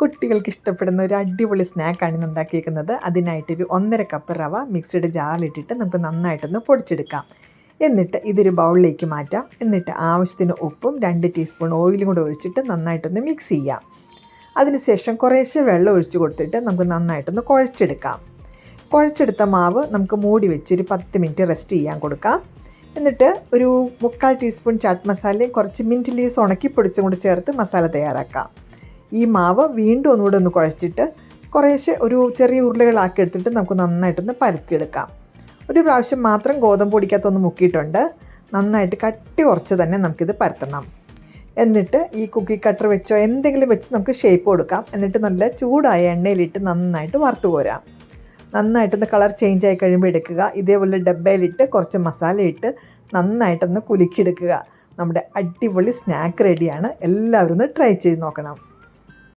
കുട്ടികൾക്ക് ഇഷ്ടപ്പെടുന്ന ഒരു അടിപൊളി സ്നാക്കാണ് ഇന്ന് ഉണ്ടാക്കിയിരിക്കുന്നത് അതിനായിട്ട് ഒരു ഒന്നര കപ്പ് റവ മിക്സിയുടെ ജാറിലിട്ടിട്ട് നമുക്ക് നന്നായിട്ടൊന്ന് പൊടിച്ചെടുക്കാം. എന്നിട്ട് ഇതൊരു ബൗളിലേക്ക് മാറ്റാം. എന്നിട്ട് ആവശ്യത്തിന് ഉപ്പും രണ്ട് ടീസ്പൂൺ ഓയിലും കൂടെ ഒഴിച്ചിട്ട് നന്നായിട്ടൊന്ന് മിക്സ് ചെയ്യാം. അതിനുശേഷം കുറേശ്ശെ വെള്ളം ഒഴിച്ചു കൊടുത്തിട്ട് നമുക്ക് നന്നായിട്ടൊന്ന് കുഴച്ചെടുക്കാം. കുഴച്ചെടുത്ത മാവ് നമുക്ക് മൂടി വെച്ച് ഒരു പത്ത് മിനിറ്റ് റെസ്റ്റ് ചെയ്യാൻ കൊടുക്കാം. എന്നിട്ട് ഒരു മുക്കാൽ ടീസ്പൂൺ ചാട്ട് മസാലയും കുറച്ച് മിന്റ് ലീവ്സ് ഉണക്കി പൊടിച്ചും കൂടി ചേർത്ത് മസാല തയ്യാറാക്കാം. ഈ മാവ് വീണ്ടും ഒന്നുകൂടെ ഒന്ന് കുഴച്ചിട്ട് കുറേശ്ശെ ഒരു ചെറിയ ഉരുളകളാക്കി എടുത്തിട്ട് നമുക്ക് നന്നായിട്ടൊന്ന് പരത്തിയെടുക്കാം. ഒരു പ്രാവശ്യം മാത്രം ഗോതമ്പ് പൊടിക്കകത്തൊന്ന് മുക്കിയിട്ടുണ്ട്. നന്നായിട്ട് കട്ടി കുറച്ച് തന്നെ നമുക്കിത് പരത്തണം. എന്നിട്ട് ഈ കുക്കി കട്ടർ വെച്ചോ എന്തെങ്കിലും വെച്ച് നമുക്ക് ഷേപ്പ് കൊടുക്കാം. എന്നിട്ട് നല്ല ചൂടായ എണ്ണയിലിട്ട് നന്നായിട്ട് വറുത്ത് പോരാം നന്നായിട്ടൊന്ന് കളർ ചേഞ്ച് ആയി കഴിയുമ്പോൾ എടുക്കുക. ഇതേപോലെ ഡബ്ബയിലിട്ട് കുറച്ച് മസാല ഇട്ട് നന്നായിട്ടൊന്ന് കുലുക്കിയെടുക്കുക. നമ്മുടെ അടിപൊളി സ്നാക്ക് റെഡിയാണ് എല്ലാവരും ഒന്ന് ട്രൈ ചെയ്ത് നോക്കണം.